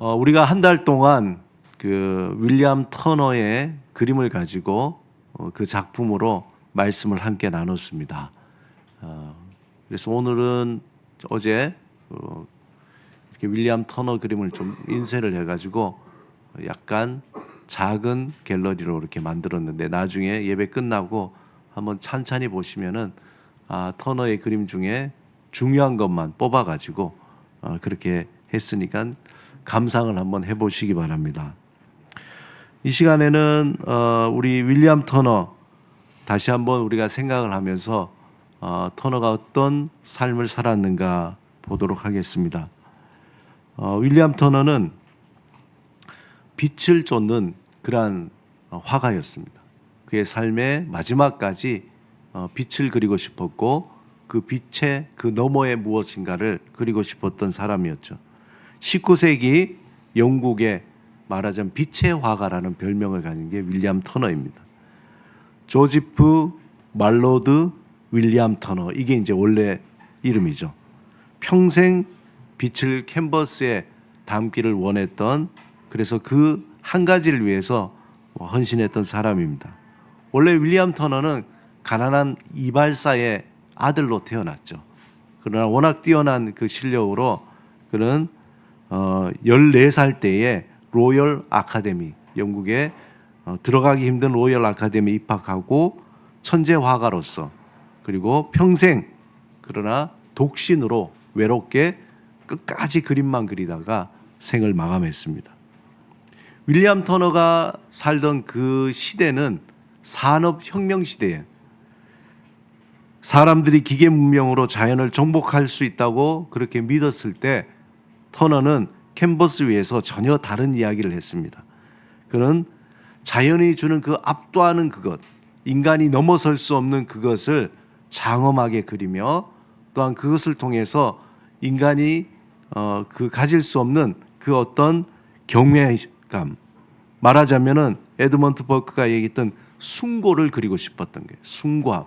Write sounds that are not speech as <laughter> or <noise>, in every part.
어, 우리가 한 달 동안 그 윌리엄 터너의 그림을 가지고 어, 그 작품으로 말씀을 함께 나눴습니다. 어, 그래서 오늘은 어제 어, 이렇게 윌리엄 터너 그림을 좀 인쇄를 해가지고 약간 작은 갤러리로 이렇게 만들었는데 나중에 예배 끝나고 한번 찬찬히 보시면은 아 터너의 그림 중에 중요한 것만 뽑아가지고 어, 그렇게 했으니까 감상을 한번 해보시기 바랍니다. 이 시간에는 어, 우리 윌리엄 터너 다시 한번 우리가 생각을 하면서 어, 터너가 어떤 삶을 살았는가 보도록 하겠습니다. 어, 윌리엄 터너는 빛을 쫓는 그러한 어, 화가였습니다. 그의 삶의 마지막까지 어, 빛을 그리고 싶었고 그 빛의 그 너머에 무엇인가를 그리고 싶었던 사람이었죠. 19세기 영국의 말하자면 빛의 화가라는 별명을 가진 게 윌리엄 터너입니다. 조지프 말로드 윌리엄 터너 이게 이제 원래 이름이죠. 평생 빛을 캔버스에 담기를 원했던 그래서 그 한 가지를 위해서 헌신했던 사람입니다. 원래 윌리엄 터너는 가난한 이발사의 아들로 태어났죠. 그러나 워낙 뛰어난 그 실력으로 그는 어 14살 때에 로열 아카데미 영국에 어, 들어가기 힘든 로열 아카데미 입학하고 천재 화가로서 그리고 평생 그러나 독신으로 외롭게 끝까지 그림만 그리다가 생을 마감했습니다. 윌리엄 터너가 살던 그 시대는 산업혁명 시대에 사람들이 기계 문명으로 자연을 정복할 수 있다고 그렇게 믿었을 때 터너는 캔버스 위에서 전혀 다른 이야기를 했습니다. 그는 자연이 주는 그 압도하는 그것, 인간이 넘어설 수 없는 그것을 장엄하게 그리며 또한 그것을 통해서 인간이 어, 그 가질 수 없는 그 어떤 경외감 말하자면은 에드먼트 버크가 얘기했던 숭고를 그리고 싶었던 게 숭고함.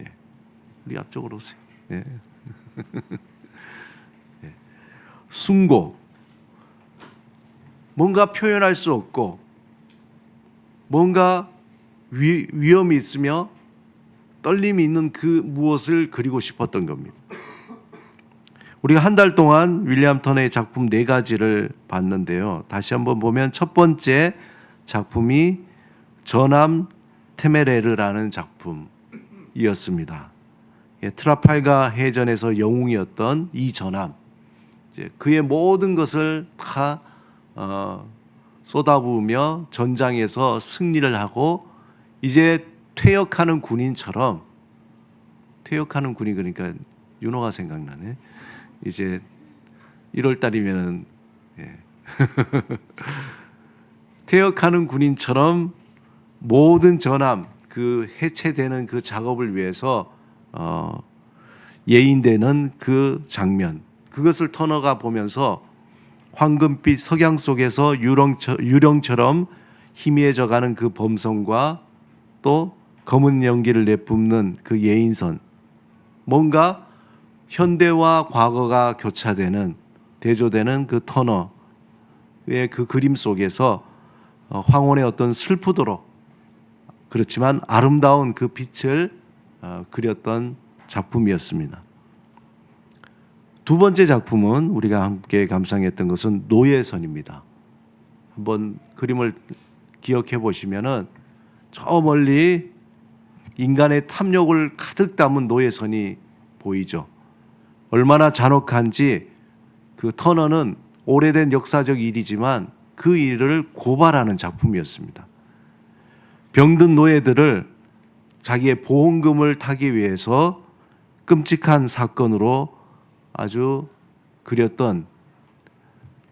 예. 우리 앞쪽으로 오세요. 예. 예. <laughs> 숭고. 뭔가 표현할 수 없고 뭔가 위, 위험이 있으며 떨림이 있는 그 무엇을 그리고 싶었던 겁니다. 우리가 한 달 동안 윌리엄 터너의 작품 네 가지를 봤는데요. 다시 한번 보면 첫 번째 작품이 전함 테메레르라는 작품이었습니다. 예, 트라팔가 해전에서 영웅이었던 이 전함, 그의 모든 것을 다 어, 쏟아부으며 전장에서 승리를 하고 이제 퇴역하는 군인처럼 퇴역하는 군인 그러니까 윤호가 생각나네. 이제 1월 달이면은 예. <laughs> 퇴역하는 군인처럼 모든 전함 그 해체되는 그 작업을 위해서 어 예인되는 그 장면 그것을 터너가 보면서 황금빛 석양 속에서 유령처, 유령처럼 희미해져 가는 그 범성과 또 검은 연기를 내뿜는 그 예인선 뭔가 현대와 과거가 교차되는 대조되는 그 터너의 그 그림 속에서 어, 황혼의 어떤 슬프도록 그렇지만 아름다운 그 빛을 어, 그렸던 작품이었습니다. 두 번째 작품은 우리가 함께 감상했던 것은 노예선입니다. 한번 그림을 기억해 보시면은 저 멀리 인간의 탐욕을 가득 담은 노예선이 보이죠. 얼마나 잔혹한지 그 터너는 오래된 역사적 일이지만 그 일을 고발하는 작품이었습니다. 병든 노예들을 자기의 보험금을 타기 위해서 끔찍한 사건으로 아주 그렸던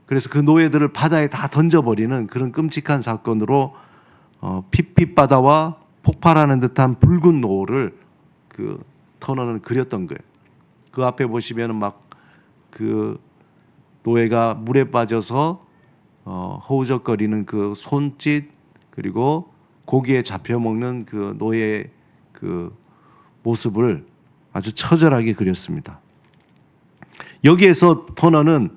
그래서 그 노예들을 바다에 다 던져버리는 그런 끔찍한 사건으로 어, 핏빛 바다와 폭발하는 듯한 붉은 노를 그 터너는 그렸던 거예요. 그 앞에 보시면은 막 그 노예가 물에 빠져서 어, 허우적거리는 그 손짓 그리고 고기에 잡혀 먹는 그 노예 그 모습을 아주 처절하게 그렸습니다. 여기에서 토너는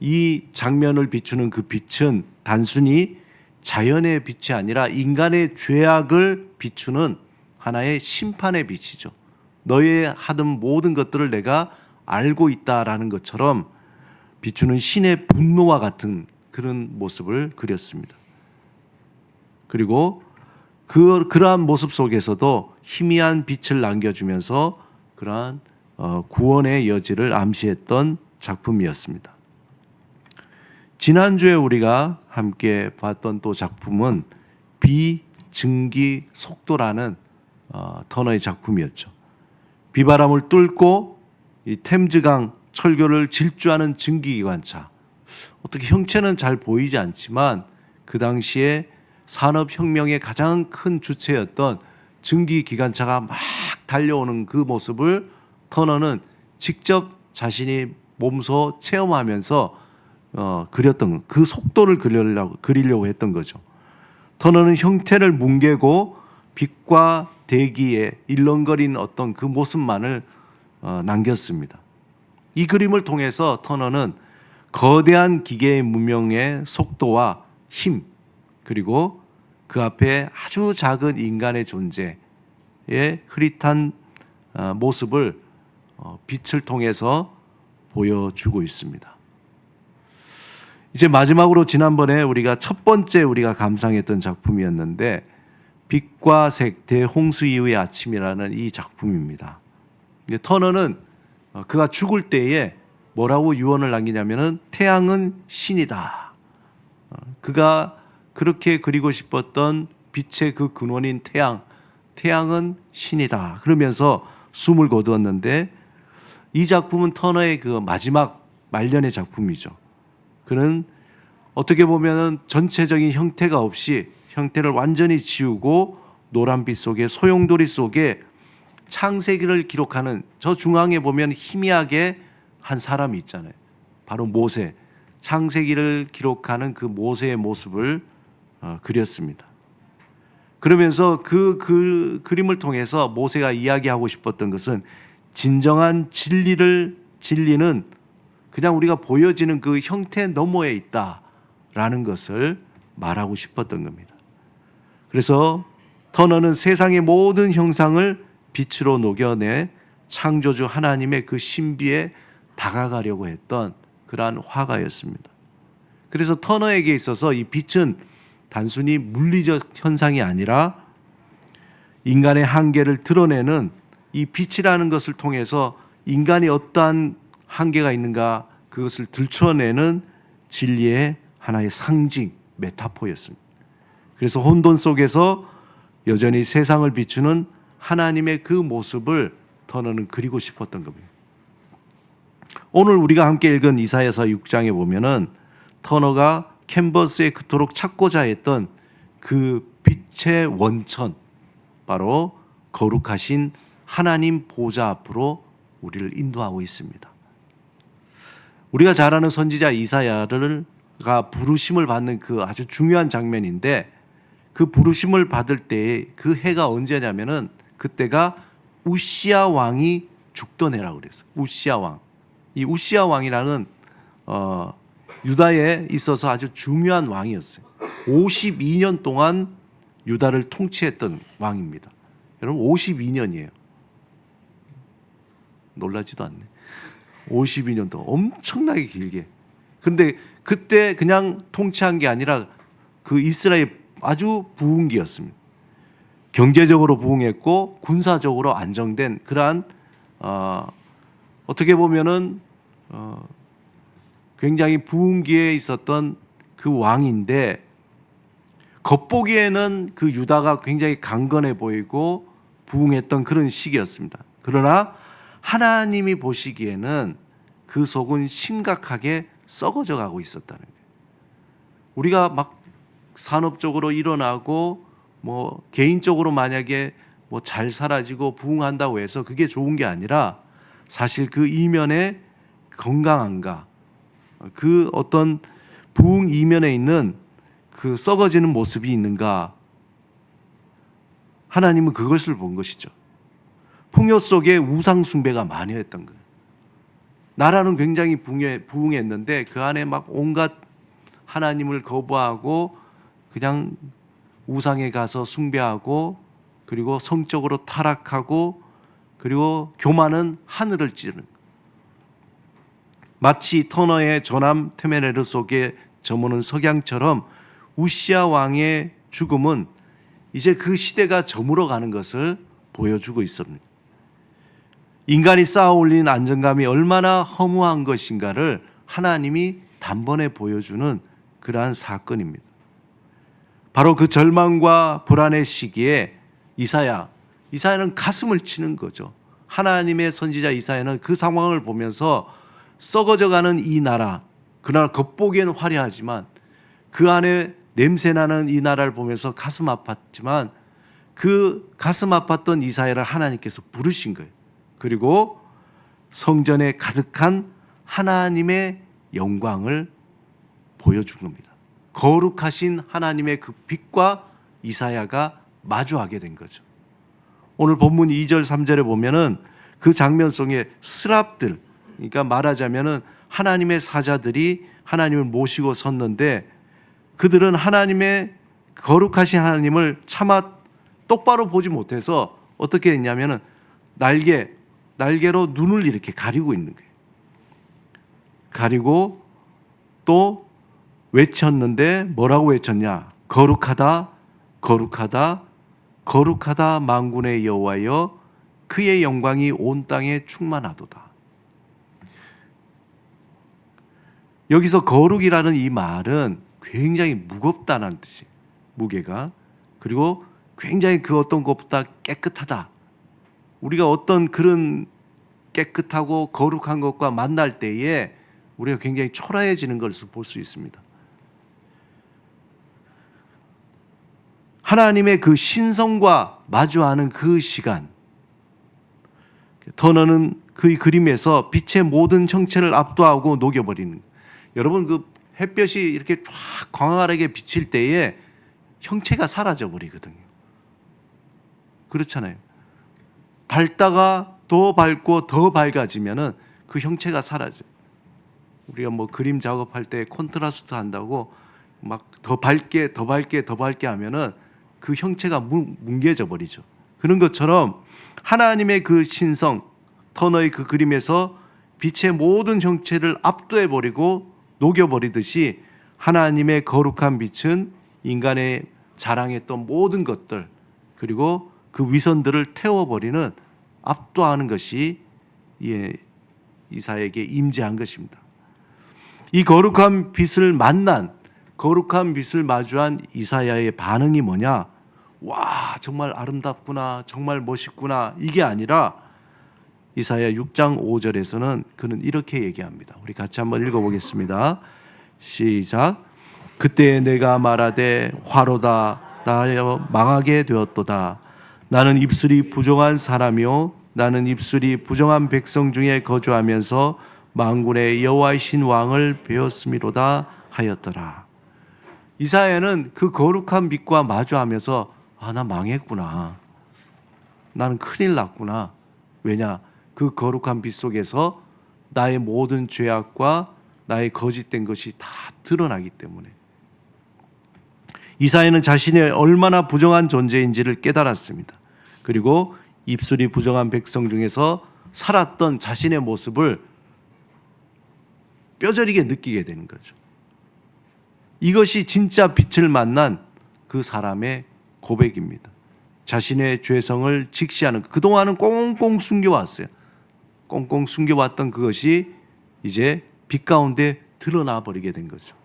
이 장면을 비추는 그 빛은 단순히 자연의 빛이 아니라 인간의 죄악을 비추는 하나의 심판의 빛이죠. 너의 하던 모든 것들을 내가 알고 있다라는 것처럼 비추는 신의 분노와 같은 그런 모습을 그렸습니다. 그리고 그 그러한 모습 속에서도 희미한 빛을 남겨주면서 그러한 어, 구원의 여지를 암시했던 작품이었습니다. 지난주에 우리가 함께 봤던 또 작품은 비증기 속도라는 어, 터너의 작품이었죠. 비바람을 뚫고 이 템즈강 철교를 질주하는 증기기관차. 어떻게 형체는 잘 보이지 않지만 그 당시에 산업혁명의 가장 큰 주체였던 증기기관차가 막 달려오는 그 모습을 터너는 직접 자신이 몸소 체험하면서 어, 그렸던 그 속도를 그리려고, 그리려고 했던 거죠. 터너는 형태를 뭉개고 빛과 대기에 일렁거린 어떤 그 모습만을 어, 남겼습니다. 이 그림을 통해서 터너는 거대한 기계의 문명의 속도와 힘 그리고 그 앞에 아주 작은 인간의 존재의 흐릿한 어, 모습을 어, 빛을 통해서 보여주고 있습니다. 이제 마지막으로 지난번에 우리가 첫 번째 우리가 감상했던 작품이었는데 빛과 색 대홍수 이후의 아침이라는 이 작품입니다. 터너는 어, 그가 죽을 때에 뭐라고 유언을 남기냐면은 태양은 신이다. 어, 그가 그렇게 그리고 싶었던 빛의 그 근원인 태양, 태양은 신이다. 그러면서 숨을 거두었는데 이 작품은 터너의 그 마지막 말년의 작품이죠. 그는 어떻게 보면은 전체적인 형태가 없이 형태를 완전히 지우고 노란빛 속에 소용돌이 속에 창세기를 기록하는 저 중앙에 보면 희미하게 한 사람이 있잖아요. 바로 모세. 창세기를 기록하는 그 모세의 모습을 어, 그렸습니다. 그러면서 그, 그 그림을 통해서 모세가 이야기하고 싶었던 것은 진정한 진리를 진리는 그냥 우리가 보여지는 그 형태 너머에 있다라는 것을 말하고 싶었던 겁니다. 그래서 터너는 세상의 모든 형상을 빛으로 녹여내 창조주 하나님의 그 신비에 다가가려고 했던 그러한 화가였습니다. 그래서 터너에게 있어서 이 빛은 단순히 물리적 현상이 아니라 인간의 한계를 드러내는 이 빛이라는 것을 통해서 인간이 어떠한 한계가 있는가 그것을 들춰내는 진리의 하나의 상징, 메타포였습니다. 그래서 혼돈 속에서 여전히 세상을 비추는 하나님의 그 모습을 터너는 그리고 싶었던 겁니다. 오늘 우리가 함께 읽은 이사야서 6장에 보면은 터너가 캔버스에 그토록 찾고자 했던 그 빛의 원천 바로 거룩하신 하나님 보좌 앞으로 우리를 인도하고 있습니다. 우리가 잘 아는 선지자 이사야를가 부르심을 받는 그 아주 중요한 장면인데 그 부르심을 받을 때에 그 해가 언제냐면은 그때가 우시아 왕이 죽던 해라고 그랬어요. 우시아 왕. 이 우시아 왕이라는 어 유다에 있어서 아주 중요한 왕이었어요. 52년 동안 유다를 통치했던 왕입니다. 여러분 52년이에요. 놀라지도 않네. 52년 동안 엄청나게 길게. 근데 그때 그냥 통치한 게 아니라 그 이스라엘 아주 부흥기였습니다. 경제적으로 부흥했고 군사적으로 안정된 그러한 어, 어떻게 보면은 어, 굉장히 부흥기에 있었던 그 왕인데 겉보기에는 그 유다가 굉장히 강건해 보이고 부흥했던 그런 시기였습니다. 그러나 하나님이 보시기에는 그 속은 심각하게 썩어져 가고 있었다는 거예요. 우리가 막 산업적으로 일어나고 뭐 개인적으로 만약에 뭐 잘 사라지고 부흥한다고 해서 그게 좋은 게 아니라 사실 그 이면에 건강한가 그 어떤 부흥 이면에 있는 그 썩어지는 모습이 있는가 하나님은 그것을 본 것이죠. 풍요 속에 우상 숭배가 많이 했던 거예요. 나라는 굉장히 부흥해, 부흥했는데 그 안에 막 온갖 하나님을 거부하고 그냥 우상에 가서 숭배하고 그리고 성적으로 타락하고 그리고 교만은 하늘을 찌르는 마치 터너의 전함 테메네르 속에 저무는 석양처럼 우시아 왕의 죽음은 이제 그 시대가 저물어 가는 것을 보여주고 있습니다. 인간이 쌓아 올린 안정감이 얼마나 허무한 것인가를 하나님이 단번에 보여주는 그러한 사건입니다. 바로 그 절망과 불안의 시기에 이사야, 이사야는 가슴을 치는 거죠. 하나님의 선지자 이사야는 그 상황을 보면서 썩어져가는 이 나라, 그러나 겉보기에는 화려하지만 그 안에 냄새나는 이 나라를 보면서 가슴 아팠지만 그 가슴 아팠던 이사야를 하나님께서 부르신 거예요. 그리고 성전에 가득한 하나님의 영광을 보여준 겁니다. 거룩하신 하나님의 그 빛과 이사야가 마주하게 된 거죠. 오늘 본문 2절 3절에 보면은 그 장면 속에 스랍들 그러니까 말하자면은 하나님의 사자들이 하나님을 모시고 섰는데 그들은 하나님의 거룩하신 하나님을 차마 똑바로 보지 못해서 어떻게 했냐면은 날개 날개로 눈을 이렇게 가리고 있는 거예요. 가리고 또 외쳤는데 뭐라고 외쳤냐? 거룩하다, 거룩하다, 거룩하다 만군의 여호와여 그의 영광이 온 땅에 충만하도다. 여기서 거룩이라는 이 말은 굉장히 무겁다는 뜻이 무게가 그리고 굉장히 그 어떤 것보다 깨끗하다. 우리가 어떤 그런 깨끗하고 거룩한 것과 만날 때에 우리가 굉장히 초라해지는 것을 볼 수 있습니다. 하나님의 그 신성과 마주하는 그 시간, 터너는 그 그림에서 빛의 모든 형체를 압도하고 녹여버리는. 여러분 그 햇볕이 이렇게 쫙 광활하게 비칠 때에 형체가 사라져 버리거든요. 그렇잖아요. 밝다가 더 밝고 더 밝아지면은 그 형체가 사라져. 우리가 뭐 그림 작업할 때 콘트라스트 한다고 막 더 밝게 더 밝게 더 밝게 하면은 그 형체가 뭉개져 버리죠. 그런 것처럼 하나님의 그 신성 터너의 그 그림에서 빛의 모든 형체를 압도해 버리고 녹여 버리듯이 하나님의 거룩한 빛은 인간의 자랑했던 모든 것들 그리고 그 위선들을 태워 버리는 압도하는 것이 예, 이사에게 임재한 것입니다. 이 거룩한 빛을 만난 거룩한 빛을 마주한 이사야의 반응이 뭐냐? 와, 정말 아름답구나. 정말 멋있구나. 이게 아니라 이사야 6장 5절에서는 그는 이렇게 얘기합니다. 우리 같이 한번 읽어 보겠습니다. 시작. 그때 내가 말하되 화로다 나여 망하게 되었도다. 나는 입술이 부정한 사람이요 나는 입술이 부정한 백성 중에 거주하면서 만군의 여호와이신 왕을 배웠음이로다 하였더라. 이사야는 그 거룩한 빛과 마주하면서 아, 나 망했구나. 나는 큰일 났구나. 왜냐? 그 거룩한 빛 속에서 나의 모든 죄악과 나의 거짓된 것이 다 드러나기 때문에. 이사야는 자신의 얼마나 부정한 존재인지를 깨달았습니다. 그리고 입술이 부정한 백성 중에서 살았던 자신의 모습을 뼈저리게 느끼게 되는 거죠. 이것이 진짜 빛을 만난 그 사람의 고백입니다. 자신의 죄성을 직시하는 그동안은 꽁꽁 숨겨왔어요. 꽁꽁 숨겨왔던 그것이 이제 빛 가운데 드러나 버리게 된 거죠.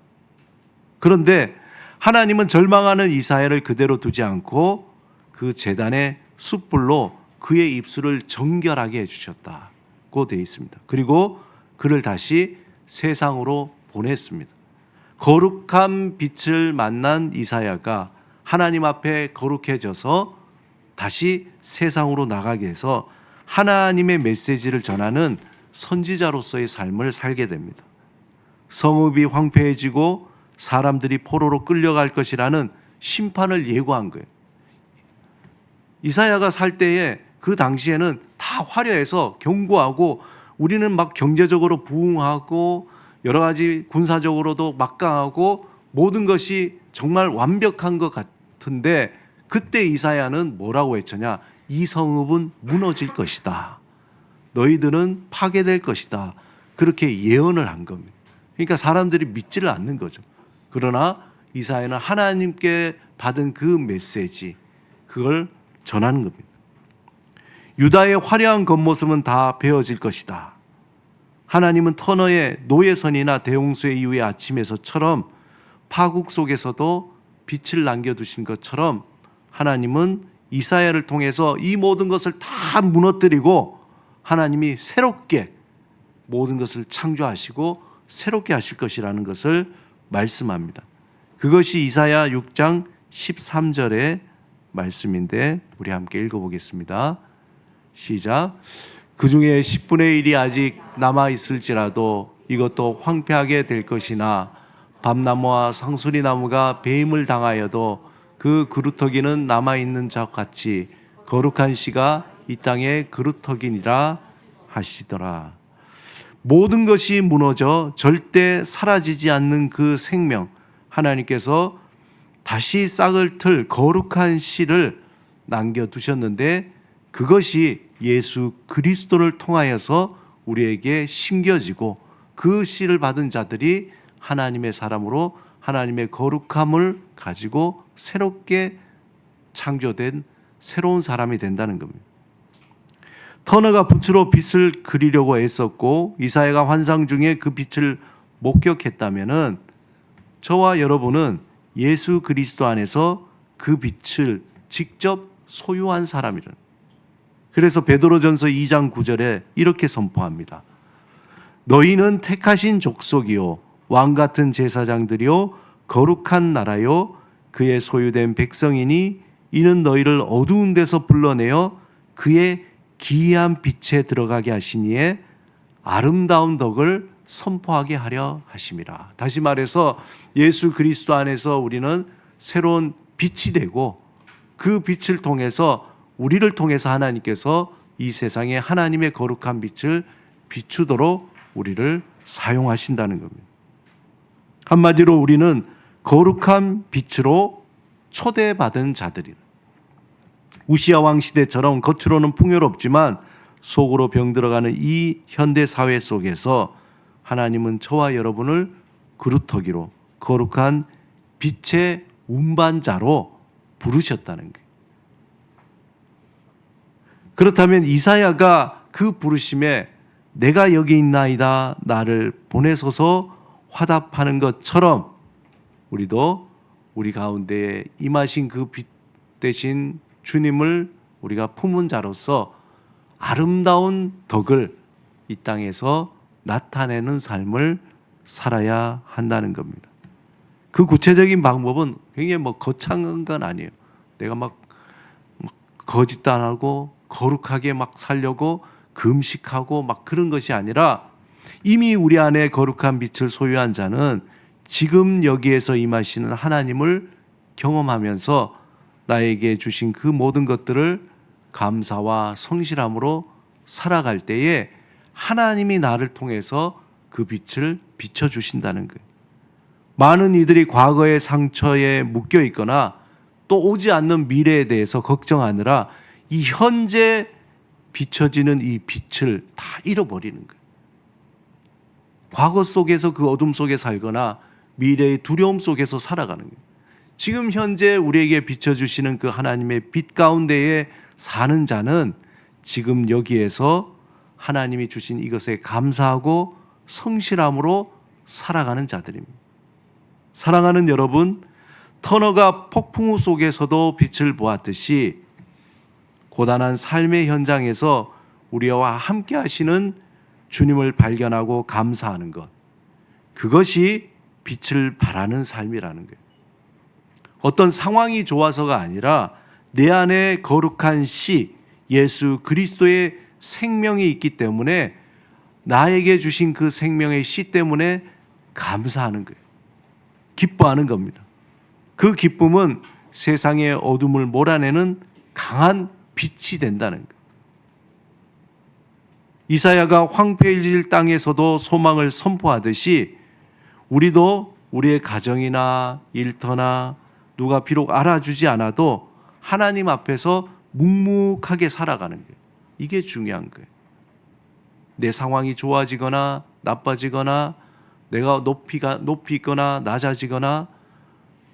그런데 하나님은 절망하는 이사야를 그대로 두지 않고 그 재단의 숯불로 그의 입술을 정결하게 해주셨다고 되어 있습니다. 그리고 그를 다시 세상으로 보냈습니다. 거룩한 빛을 만난 이사야가 하나님 앞에 거룩해져서 다시 세상으로 나가게 해서 하나님의 메시지를 전하는 선지자로서의 삶을 살게 됩니다. 성읍이 황폐해지고 사람들이 포로로 끌려갈 것이라는 심판을 예고한 거예요. 이사야가 살 때에 그 당시에는 다 화려해서 견고하고 우리는 막 경제적으로 부흥하고 여러 가지 군사적으로도 막강하고 모든 것이 정말 완벽한 것 같은데 그때 이사야는 뭐라고 외쳤냐? 이 성읍은 무너질 것이다. 너희들은 파괴될 것이다. 그렇게 예언을 한 겁니다. 그러니까 사람들이 믿지를 않는 거죠. 그러나 이사야는 하나님께 받은 그 메시지, 그걸 전하는 겁니다. 유다의 화려한 겉모습은 다 베어질 것이다. 하나님은 터너의 노예선이나 대홍수의 이후의 아침에서처럼 파국 속에서도 빛을 남겨두신 것처럼 하나님은 이사야를 통해서 이 모든 것을 다 무너뜨리고 하나님이 새롭게 모든 것을 창조하시고 새롭게 하실 것이라는 것을 말씀합니다. 그것이 이사야 6장 13절의 말씀인데 우리 함께 읽어보겠습니다. 시작. 그 중에 10분의 1이 아직 남아 있을지라도 이것도 황폐하게 될 것이나 밤나무와 상수리 나무가 배임을 당하여도 그 그루터기는 남아 있는 자 같이 거룩한 씨가 이 땅에 그루터기니라 하시더라. 모든 것이 무너져 절대 사라지지 않는 그 생명 하나님께서 다시 싹을 틀 거룩한 씨를 남겨 두셨는데 그것이 예수 그리스도를 통하여서 우리에게 심겨지고 그 씨를 받은 자들이 하나님의 사람으로 하나님의 거룩함을 가지고 새롭게 창조된 새로운 사람이 된다는 겁니다. 터너가 붓으로 빛을 그리려고 애썼고 이사야가 환상 중에 그 빛을 목격했다면은 저와 여러분은 예수 그리스도 안에서 그 빛을 직접 소유한 사람이라. 그래서 베드로전서 2장 9절에 이렇게 선포합니다. 너희는 택하신 족속이요 왕 같은 제사장들이요 거룩한 나라요 그의 소유된 백성이니 이는 너희를 어두운 데서 불러내어 그의 기이한 빛에 들어가게 하시니에 아름다운 덕을 선포하게 하려 하심이라. 다시 말해서 예수 그리스도 안에서 우리는 새로운 빛이 되고 그 빛을 통해서 우리를 통해서 하나님께서 이 세상에 하나님의 거룩한 빛을 비추도록 우리를 사용하신다는 겁니다. 한마디로 우리는 거룩한 빛으로 초대받은 자들이다. 우시아 왕 시대처럼 겉으로는 풍요롭지만 속으로 병들어가는 이 현대 사회 속에서 하나님은 저와 여러분을 그루터기로 거룩한 빛의 운반자로 부르셨다는 거예요. 그렇다면 이사야가 그 부르심에 내가 여기 있나이다 나를 보내소서 화답하는 것처럼 우리도 우리 가운데 임하신 그 빛 대신 주님을 우리가 품은 자로서 아름다운 덕을 이 땅에서 나타내는 삶을 살아야 한다는 겁니다. 그 구체적인 방법은 굉장히 뭐 거창한 건 아니에요. 내가 막, 막 거짓도 안 하고 거룩하게 막 살려고 금식하고 막 그런 것이 아니라 이미 우리 안에 거룩한 빛을 소유한 자는 지금 여기에서 임하시는 하나님을 경험하면서 나에게 주신 그 모든 것들을 감사와 성실함으로 살아갈 때에 하나님이 나를 통해서 그 빛을 비춰 주신다는 거예요. 많은 이들이 과거의 상처에 묶여 있거나 또 오지 않는 미래에 대해서 걱정하느라 이 현재 비춰지는 이 빛을 다 잃어버리는 거예요. 과거 속에서 그 어둠 속에 살거나 미래의 두려움 속에서 살아가는 거예요. 지금 현재 우리에게 비춰주시는 그 하나님의 빛 가운데에 사는 자는 지금 여기에서 하나님이 주신 이것에 감사하고 성실함으로 살아가는 자들입니다. 사랑하는 여러분, 터너가 폭풍우 속에서도 빛을 보았듯이 고단한 삶의 현장에서 우리와 함께 하시는 주님을 발견하고 감사하는 것. 그것이 빛을 발하는 삶이라는 거예요. 어떤 상황이 좋아서가 아니라 내 안에 거룩한 씨, 예수 그리스도의 생명이 있기 때문에 나에게 주신 그 생명의 씨 때문에 감사하는 거예요. 기뻐하는 겁니다. 그 기쁨은 세상의 어둠을 몰아내는 강한 빛이 된다는 거예요. 이사야가 황폐해질 땅에서도 소망을 선포하듯이 우리도 우리의 가정이나 일터나 누가 비록 알아주지 않아도 하나님 앞에서 묵묵하게 살아가는 거예요. 이게 중요한 거예요. 내 상황이 좋아지거나 나빠지거나 내가 높이가 높이거나 낮아지거나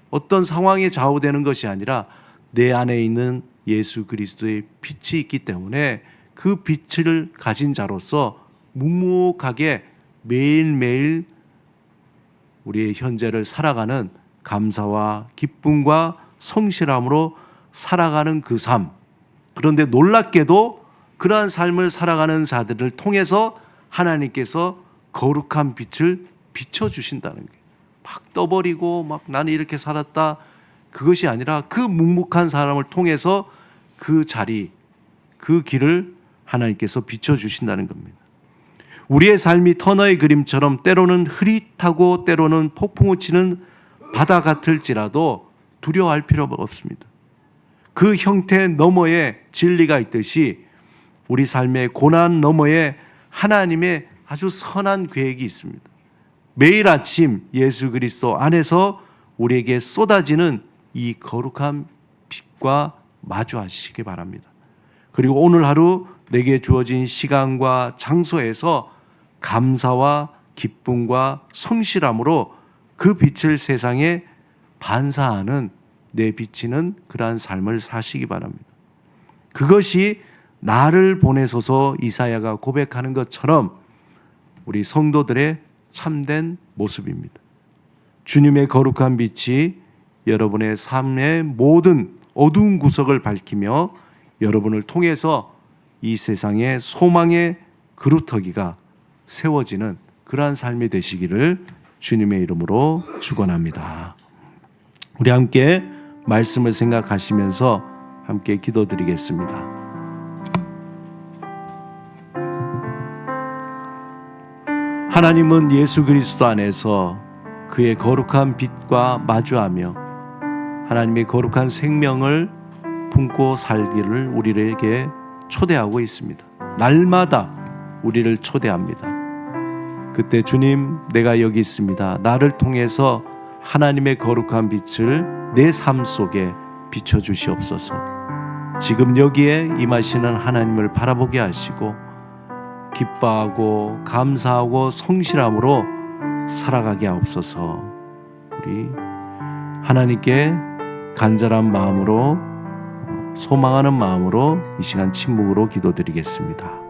어떤 상황에 좌우되는 것이 아니라 내 안에 있는 예수 그리스도의 빛이 있기 때문에 그 빛을 가진 자로서 묵묵하게 매일매일 우리의 현재를 살아가는 감사와 기쁨과 성실함으로 살아가는 그 삶. 그런데 놀랍게도 그러한 삶을 살아가는 자들을 통해서 하나님께서 거룩한 빛을 비춰주신다는 거예요. 막 떠버리고 막 나는 이렇게 살았다. 그것이 아니라 그 묵묵한 사람을 통해서 그 자리, 그 길을 하나님께서 비춰주신다는 겁니다. 우리의 삶이 터너의 그림처럼 때로는 흐릿하고 때로는 폭풍우 치는 바다 같을지라도 두려워할 필요가 없습니다. 그 형태 너머에 진리가 있듯이 우리 삶의 고난 너머에 하나님의 아주 선한 계획이 있습니다. 매일 아침 예수 그리스도 안에서 우리에게 쏟아지는 이 거룩한 빛과 마주하시기 바랍니다. 그리고 오늘 하루 내게 주어진 시간과 장소에서 감사와 기쁨과 성실함으로 그 빛을 세상에 반사하는 내 비치는 그러한 삶을 사시기 바랍니다. 그것이 나를 보내소서 이사야가 고백하는 것처럼 우리 성도들의 참된 모습입니다. 주님의 거룩한 빛이 여러분의 삶의 모든 어두운 구석을 밝히며 여러분을 통해서 이 세상의 소망의 그루터기가 세워지는 그러한 삶이 되시기를 주님의 이름으로 축원합니다. 우리 함께 말씀을 생각하시면서 함께 기도드리겠습니다. 하나님은 예수 그리스도 안에서 그의 거룩한 빛과 마주하며 하나님의 거룩한 생명을 품고 살기를 우리에게 초대하고 있습니다. 날마다 우리를 초대합니다. 그때 주님, 내가 여기 있습니다. 나를 통해서 하나님의 거룩한 빛을 내 삶 속에 비춰 주시옵소서. 지금 여기에 임하시는 하나님을 바라보게 하시고 기뻐하고 감사하고 성실함으로 살아가게 하옵소서. 우리 하나님께 간절한 마음으로 소망하는 마음으로 이 시간 침묵으로 기도드리겠습니다.